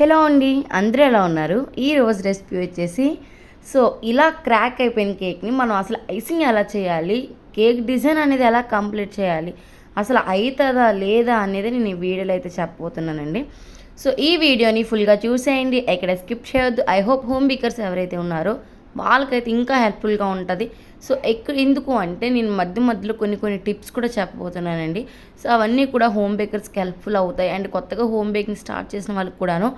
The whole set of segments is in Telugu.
హలో అండి అందరూ ఎలా ఉన్నారు? ఈ రోజు రెసిపీ వచ్చేసి సో ఇలా క్రాక్ అయిపోయిన కేక్ని మనం అసలు ఐసింగ్ ఎలా చేయాలి? కేక్ డిజైన్ అనేది ఎలా కంప్లీట్ చేయాలి? అసలు అవుతుందా లేదా అనేది నేను ఈ వీడియోలో అయితే చెప్పబోతున్నానండి. సో ఈ వీడియోని ఫుల్గా చూసేయండి ఎక్కడ స్కిప్ చేయొద్దు. ఐ హోప్ హోమ్ బీకర్స్ ఎవరైతే ఉన్నారో వాళ్ళకైతే ఇంకా హెల్ప్ఫుల్గా ఉంటుంది. సో ఎక్కడ ఎందుకు అంటే నేను మధ్య మధ్యలో కొన్ని కొన్ని టిప్స్ కూడా చెప్పబోతున్నానండి. సో అవన్నీ కూడా హోమ్ బేకర్స్కి హెల్ప్ఫుల్ అవుతాయి. అండ్ కొత్తగా హోమ్ బేకింగ్ స్టార్ట్ చేసిన వాళ్ళకి కూడాను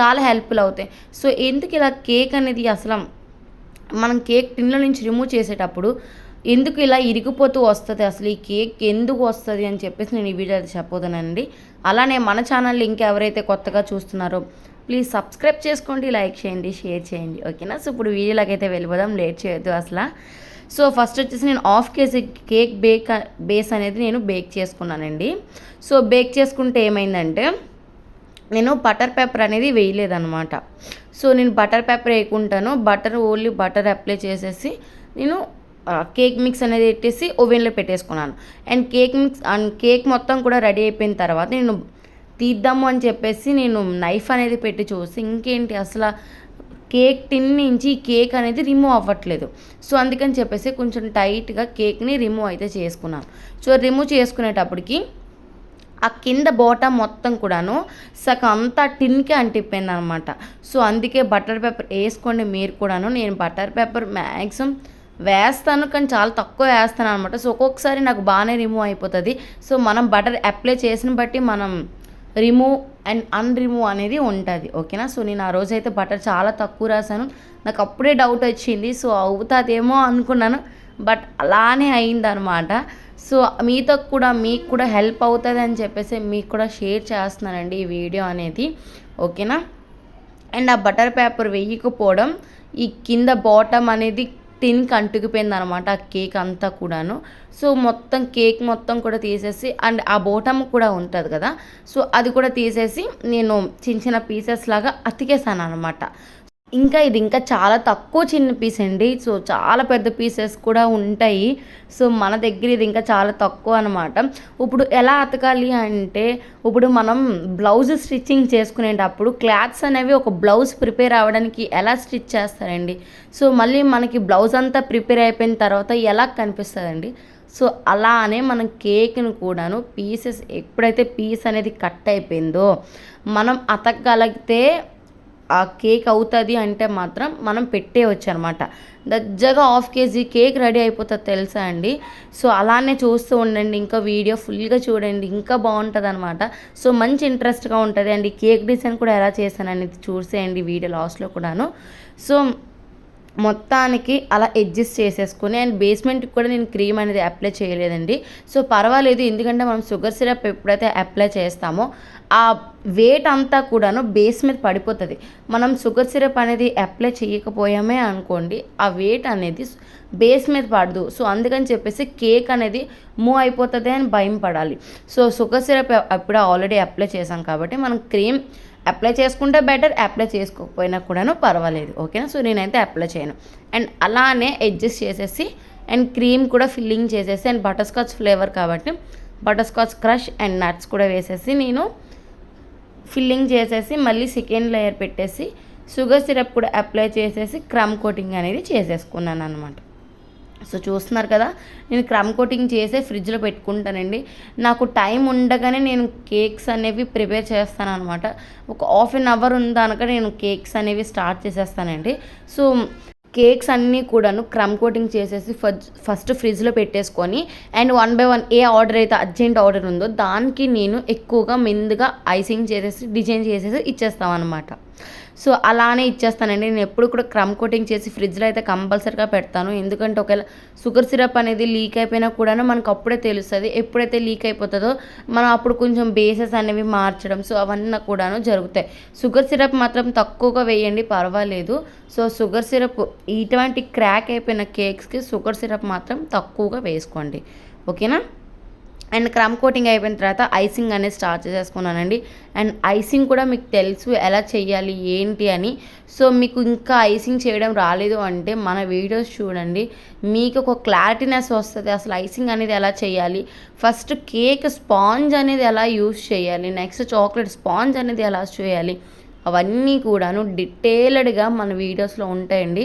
చాలా హెల్ప్ఫుల్ అవుతాయి. సో ఎందుకు ఇలా కేక్ అనేది అసలు మనం కేక్ టిన్ల నుంచి రిమూవ్ చేసేటప్పుడు ఎందుకు ఇలా ఇరిగిపోతూ వస్తుంది? అసలు ఈ కేక్ ఎందుకు వస్తుంది? అని చెప్పేసి నేను ఈ వీడియో అయితే చెప్పబోతున్నానండి. అలానే మన ఛానల్ ఇంకెవరైతే కొత్తగా చూస్తున్నారో ప్లీజ్ సబ్స్క్రైబ్ చేసుకోండి లైక్ చేయండి షేర్ చేయండి. ఓకేనా? సో ఇప్పుడు వీడియోలోకి అయితే వెళ్ళిపోదాం. లేట్ చేయొద్దు అసలు. సో ఫస్ట్ వచ్చేసి నేను half KG cake bake base అనేది నేను బేక్ చేసుకున్నానండి. సో బేక్ చేసుకుంటే ఏమైందంటే నేను బటర్ పేపర్ అనేది వేయలేదనమాట సో నేను బటర్ పేపర్ వేయకుంటాను. బటర్ ఓన్లీ బటర్ అప్లై చేసేసి నేను కేక్ మిక్స్ అనేది పెట్టేసి ఓవెన్లో పెట్టేసుకున్నాను. And cake mix and cake మొత్తం కూడా రెడీ అయిపోయిన తర్వాత నేను తీద్దాము అని చెప్పేసి నేను నైఫ్ అనేది పెట్టి చూసి ఇంకేంటి అసలు కేక్ టిన్ నుంచి కేక్ అనేది రిమూవ్ అవ్వట్లేదు. సో అందుకని చెప్పేసి కొంచెం టైట్గా కేక్ని రిమూవ్ అయితే చేసుకున్నాను. సో రిమూవ్ చేసుకునేటప్పటికి ఆ కింద బోటా మొత్తం కూడాను సగం అంతా టిన్కే అంటిపోయింది అనమాట సో అందుకే బటర్ పేపర్ వేసుకోండి మీరు కూడాను. నేను బటర్ పేపర్ మ్యాక్సిమం వేస్తాను కానీ చాలా తక్కువ వేస్తాను అనమాట సో ఒక్కొక్కసారి నాకు బాగానే రిమూవ్ అయిపోతుంది. సో మనం బటర్ అప్లై చేసిన బట్టి మనం రిమూవ్ అండ్ అన్రిమూవ్ అనేది ఉంటుంది ఓకేనా? సో నేను ఆ రోజైతే బటర్ చాలా తక్కువ రాశాను. నాకు అప్పుడే డౌట్ వచ్చింది. సో అవుతుందేమో అనుకున్నాను. బట్ అలానే అయిందనమాట. సో మీతో కూడా మీకు కూడా హెల్ప్ అవుతుంది అని చెప్పేసి మీకు కూడా షేర్ చేస్తున్నానండి ఈ వీడియో అనేది ఓకేనా? అండ్ ఆ బటర్ పేపర్ వేయకపోవడం ఈ కింద బాటమ్ అనేది టిన్కి అంటుకుపోయింది అనమాట ఆ కేక్ అంతా కూడాను. సో మొత్తం కేక్ మొత్తం కూడా తీసేసి అండ్ ఆ బోటమ్ కూడా ఉంటుంది కదా. సో అది కూడా తీసేసి నేను చిన్న చిన్న పీసెస్ లాగా అతికేసాను అనమాట ఇంకా ఇది ఇంకా చాలా తక్కువ చిన్న పీస్ అండి. సో చాలా పెద్ద పీసెస్ కూడా ఉంటాయి. సో మన దగ్గర ఇది ఇంకా చాలా తక్కువ అనమాట ఇప్పుడు ఎలా అతకాలి అంటే ఇప్పుడు మనం బ్లౌజ్ స్టిచ్చింగ్ చేసుకునేటప్పుడు క్లాత్స్ అనేవి ఒక బ్లౌజ్ ప్రిపేర్ అవ్వడానికి ఎలా స్టిచ్ చేస్తారండి? సో మళ్ళీ మనకి బ్లౌజ్ అంతా ప్రిపేర్ అయిపోయిన తర్వాత ఎలా కనిపిస్తుందండి? సో అలానే మనం కేక్ను కూడాను పీసెస్ ఎప్పుడైతే పీస్ అనేది కట్ అయిపోయిందో మనం అతకగలిగితే ఆ కేక్ అవుతుంది అంటే మాత్రం మనం పెట్టేయచ్చు అనమాట దజ్జగా హాఫ్ కేజీ కేక్ రెడీ అయిపోతుంది తెలుసా అండి? సో అలానే చూస్తూ ఉండండి. ఇంకా వీడియో ఫుల్గా చూడండి. ఇంకా బాగుంటుంది అనమాట సో మంచి ఇంట్రెస్ట్గా ఉంటుంది అండి. కేక్ డిజైన్ కూడా ఎలా చేశాననేది చూసేయండి వీడియో లాస్ట్లో కూడాను. సో మొత్తానికి అలా అడ్జస్ట్ చేసేసుకుని అండ్ బేస్మెంట్కి కూడా నేను క్రీమ్ అనేది అప్లై చేయలేదండి. సో పర్వాలేదు ఎందుకంటే మనం షుగర్ సిరప్ ఎప్పుడైతే అప్లై చేస్తామో ఆ వెయిట్ అంతా కూడాను బేస్ మీద పడిపోతుంది. మనం షుగర్ సిరప్ అనేది అప్లై చేయకపోయామే అనుకోండి ఆ వెయిట్ అనేది బేస్ మీద పడదు. సో అందుకని చెప్పేసి కేక్ అనేది మూవ్ అయిపోతుంది అని భయం పడాలి. సో షుగర్ సిరప్ అప్పుడే ఆల్రెడీ అప్లై చేసాం కాబట్టి మనం క్రీమ్ అప్లై చేసుకుంటే బెటర్ అప్లై చేసుకోకపోయినా కూడాను పర్వాలేదు. ఓకేనా? సో నేనైతే అప్లై చేయను. అండ్ అలానే అడ్జస్ట్ చేసేసి అండ్ క్రీమ్ కూడా ఫిల్లింగ్ చేసేసి అండ్ బటర్ స్కాచ్ ఫ్లేవర్ కాబట్టి butter scotch crush and nuts కూడా వేసేసి నేను ఫిల్లింగ్ చేసేసి మళ్ళీ సెకండ్ లేయర్ పెట్టేసి షుగర్ సిరప్ కూడా అప్లై చేసేసి క్రమ్ కోటింగ్ అనేది చేసేసుకున్నాను అనమాట సో చూస్తున్నారు కదా నేను క్రమ్ కోటింగ్ చేసే ఫ్రిడ్జ్లో పెట్టుకుంటానండి. నాకు టైం ఉండగానే నేను కేక్స్ అనేవి ప్రిపేర్ చేస్తాను అనమాట ఒక హాఫ్ అన్ అవర్ ఉందనక నేను కేక్స్ అనేవి స్టార్ట్ చేసేస్తానండి. సో కేక్స్ అన్నీ కూడాను క్రమ్ కోటింగ్ చేసేసి ఫస్ట్ ఫ్రిడ్జ్లో పెట్టేసుకొని అండ్ వన్ బై వన్ ఏ ఆర్డర్ అయితే అర్జెంట్ ఆర్డర్ ఉందో దానికి నేను ఎక్కువగా మెందుగా ఐసింగ్ చేసేసి డిజైన్ చేసేసి ఇచ్చేస్తాం అనమాట సో అలానే ఇచ్చేస్తానండి. నేను ఎప్పుడు కూడా క్రమ్ కోటింగ్ చేసి ఫ్రిడ్జ్లో అయితే కంపల్సరీగా పెడతాను. ఎందుకంటే ఒకవేళ షుగర్ సిరప్ అనేది లీక్ అయిపోయినా కూడా మనకు అప్పుడే తెలుస్తుంది. ఎప్పుడైతే లీక్ అయిపోతుందో మనం అప్పుడు కొంచెం బేసెస్ అనేవి మార్చడం సో అవన్నీ కూడాను జరుగుతాయి. షుగర్ సిరప్ మాత్రం తక్కువగా వేయండి పర్వాలేదు. సో షుగర్ సిరప్ ఇటువంటి క్రాక్ అయిపోయిన కేక్స్కి షుగర్ సిరప్ మాత్రం తక్కువగా వేసుకోండి. ఓకేనా? అండ్ క్రమ్ కోటింగ్ అయిపోయిన తర్వాత ఐసింగ్ అనేది స్టార్ట్ చేసేసుకున్నానండి అండ్ ఐసింగ్ కూడా మీకు తెలుసు ఎలా చేయాలి ఏంటి అని. సో మీకు ఇంకా ఐసింగ్ చేయడం రాలేదు అంటే మన వీడియోస్ చూడండి. మీకు ఒక క్లారిటీనెస్ వస్తుంది అసలు ఐసింగ్ అనేది ఎలా చేయాలి ఫస్ట్ కేక్ స్పాంజ్ అనేది ఎలా యూస్ చేయాలి నెక్స్ట్ చాక్లెట్ స్పాంజ్ అనేది ఎలా చేయాలి అవన్నీ కూడాను డీటెయిల్డ్గా మన వీడియోస్లో ఉంటాయండి.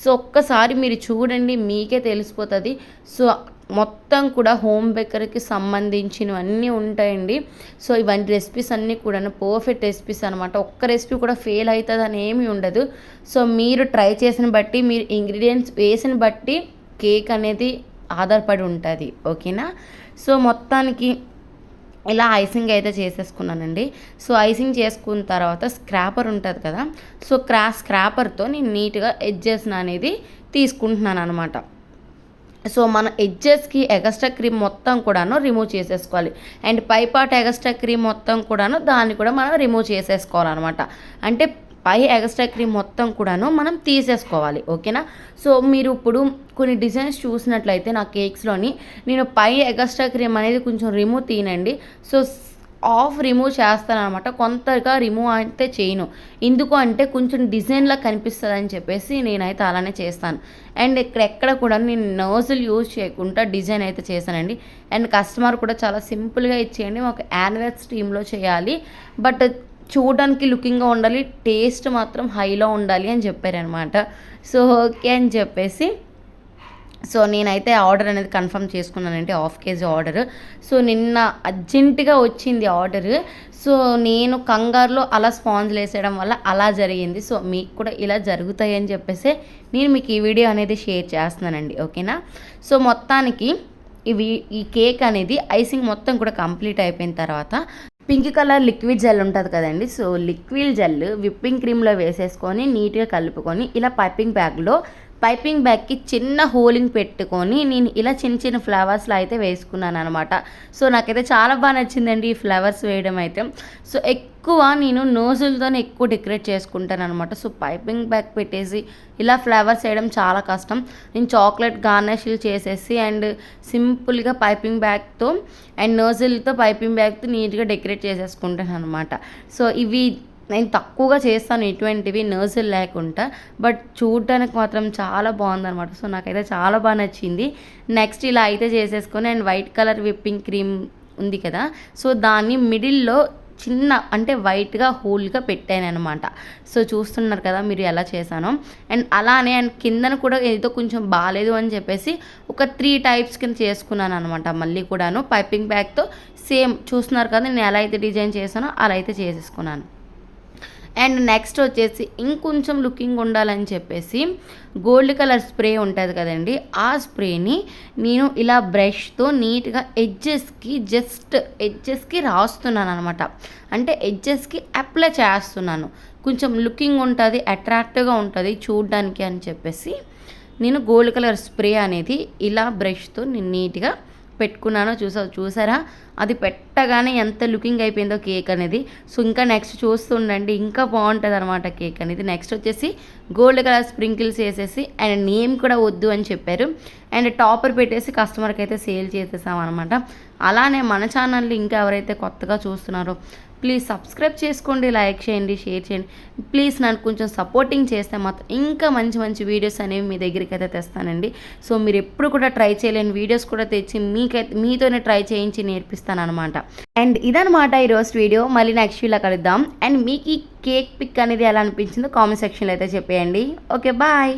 సో ఒక్కసారి మీరు చూడండి మీకే తెలిసిపోతుంది. సో మొత్తం కూడా హోమ్ బేకర్కి సంబంధించినవన్నీ ఉంటాయండి. సో ఇవన్నీ రెసిపీస్ అన్నీ కూడా పర్ఫెక్ట్ రెసిపీస్ అనమాట ఒక్క రెసిపీ కూడా ఫెయిల్ అవుతుంది అని ఏమీ ఉండదు. సో మీరు ట్రై చేసిన బట్టి మీరు ఇంగ్రీడియంట్స్ వేసిన బట్టి కేక్ అనేది ఆధారపడి ఉంటుంది. ఓకేనా సో మొత్తానికి ఇలా ఐసింగ్ అయితే చేసేసుకున్నానండి. సో ఐసింగ్ చేసుకున్న తర్వాత స్క్రాపర్ ఉంటుంది కదా? సో క్రా స్క్రాపర్తో నేను నీట్గా ఎడ్జెస్ అనేది తీసుకుంటున్నాను అనమాట సో మన ఎడ్జెస్కి ఎగస్ట్రా క్రీమ్ మొత్తం కూడాను రిమూవ్ చేసేసుకోవాలి. అండ్ పైపాట్ ఎగస్ట్రా క్రీమ్ మొత్తం కూడాను దాన్ని కూడా మనం రిమూవ్ చేసేసుకోవాలన్నమాట. అంటే పై ఎగస్ట్రా క్రీమ్ మొత్తం కూడాను మనం తీసేసుకోవాలి ఓకేనా? సో మీరు ఇప్పుడు కొన్ని డిజైన్స్ చూసినట్లయితే నా కేక్స్లోని నేను పై ఎగస్ట్రా క్రీమ్ అనేది కొంచెం రిమూవ్ తీనండి సో ఆఫ్ రిమూవ్ చేస్తాను అనమాట కొంతగా రిమూవ్ అయితే చేయను. ఎందుకు అంటే కొంచెం డిజైన్లా కనిపిస్తుంది అని చెప్పేసి నేనైతే అలానే చేస్తాను. అండ్ ఇక్కడ ఎక్కడ కూడా నేను నర్సులు యూజ్ చేయకుండా డిజైన్ అయితే చేశానండి. అండ్ కస్టమర్ కూడా చాలా సింపుల్గా ఇచ్చేయండి. మాకు యాన్యువల్ టీంలో చేయాలి. బట్ చూడడానికి లుకింగ్గా ఉండాలి. టేస్ట్ మాత్రం హైలో ఉండాలి అని చెప్పారనమాట సో ఓకే అని చెప్పేసి సో నేనైతే ఆర్డర్ అనేది కన్ఫర్మ్ చేసుకున్నానంటే హాఫ్ కేజీ ఆర్డర్. సో నిన్న అర్జెంటుగా వచ్చింది ఆర్డర్. సో నేను కంగారులో అలా స్పాంజ్ వేసేయడం వల్ల అలా జరిగింది. సో మీకు కూడా ఇలా జరుగుతాయని చెప్పేసి నేను మీకు ఈ వీడియో అనేది షేర్ చేస్తున్నానండి ఓకేనా? సో మొత్తానికి ఇవి ఈ కేక్ అనేది ఐసింగ్ మొత్తం కూడా కంప్లీట్ అయిపోయిన తర్వాత పింక్ కలర్ లిక్విడ్ జెల్ ఉంటుంది కదండి సో లిక్విడ్ జెల్ విప్పింగ్ క్రీమ్లో వేసేసుకొని నీట్గా కలుపుకొని ఇలా పైపింగ్ బ్యాగ్లో పైపింగ్ బ్యాగ్కి చిన్న హోలింగ్ పెట్టుకొని నేను ఇలా చిన్న చిన్న ఫ్లవర్స్లో అయితే వేసుకున్నాను అనమాట సో నాకైతే చాలా బాగా నచ్చిందండి ఈ ఫ్లవర్స్ వేయడం అయితే. సో ఎక్కువ నేను నోజులతోనే ఎక్కువ డెకరేట్ చేసుకుంటాను అనమాట సో పైపింగ్ బ్యాగ్ పెట్టేసి ఇలా ఫ్లవర్స్ వేయడం చాలా కష్టం. నేను చాక్లెట్ గార్నిష్లు చేసేసి అండ్ సింపుల్గా పైపింగ్ బ్యాగ్తో అండ్ నోజులతో పైపింగ్ బ్యాగ్తో నీట్గా డెకరేట్ చేసేసుకుంటాను అనమాట సో ఇవి నేను తక్కువగా చేస్తాను ఇటువంటివి నర్సులు లేకుండా బట్ చూడడానికి మాత్రం చాలా బాగుందనమాట సో నాకైతే చాలా బాగా నచ్చింది. నెక్స్ట్ ఇలా అయితే చేసేసుకొని and white colour whipping cream ఉంది కదా సో దాన్ని మిడిల్లో చిన్న అంటే వైట్గా హోల్గా పెట్టాను అనమాట సో చూస్తున్నారు కదా మీరు ఎలా చేశానో. అండ్ అలానే అండ్ కిందన కూడా ఏదో కొంచెం బాగాలేదు అని చెప్పేసి ఒక త్రీ టైప్స్ కింద చేసుకున్నాను అనమాట మళ్ళీ కూడాను. పైపింగ్ బ్యాగ్తో సేమ్ చూస్తున్నారు కదా నేను ఎలా అయితే డిజైన్ చేశానో అలా అయితే చేసేసుకున్నాను. అండ్ నెక్స్ట్ వచ్చేసి ఇంకొంచెం లుకింగ్ ఉండాలని చెప్పేసి గోల్డ్ కలర్ స్ప్రే ఉంటుంది కదండి ఆ స్ప్రేని నేను ఇలా బ్రష్తో నీట్గా ఎడ్జెస్కి జస్ట్ ఎడ్జెస్కి రాస్తున్నాను అనమాట అంటే ఎడ్జెస్కి అప్లై చేస్తున్నాను. కొంచెం లుకింగ్ ఉంటుంది అట్రాక్టివ్గా ఉంటుంది చూడడానికి అని చెప్పేసి నేను గోల్డ్ కలర్ స్ప్రే అనేది ఇలా బ్రష్తో నేను నీట్గా పెట్టుకున్నానో చూసా చూసారా? అది పెట్టగానే ఎంత లుకింగ్ అయిపోయిందో కేక్ అనేది. సో ఇంకా నెక్స్ట్ చూస్తుండండి ఇంకా బాగుంటుంది అనమాట కేక్ అనేది. నెక్స్ట్ వచ్చేసి గోల్డ్ కలర్ స్ప్రింకిల్స్ వేసేసి అండ్ నేమ్ కూడా వద్దు అని చెప్పారు. అండ్ టాపర్ పెట్టేసి కస్టమర్కి అయితే సేల్ చేసేసాం అనమాట అలానే మన ఛానల్ని ఇంకా ఎవరైతే కొత్తగా చూస్తున్నారో ప్లీజ్ సబ్స్క్రైబ్ చేసుకోండి లైక్ చేయండి షేర్ చేయండి. ప్లీజ్ నన్ను కొంచెం సపోర్టింగ్ చేస్తే మాత్రం ఇంకా మంచి మంచి వీడియోస్ అనేవి మీ దగ్గరికి అయితే తెస్తానండి. సో మీరు ఎప్పుడు కూడా ట్రై చేయలేని వీడియోస్ కూడా తెచ్చి మీకైతే మీతోనే ట్రై చేయించి నేర్పిస్తాను అనమాట అండ్ ఇదనమాట ఈరోజు వీడియో మళ్ళీ నెక్స్ట్ వీలో కలుద్దాం. అండ్ మీకు ఈ కేక్ పిక్ అనేది ఎలా అనిపించిందో కామెంట్ సెక్షన్లో అయితే చెప్పేయండి. Okay bye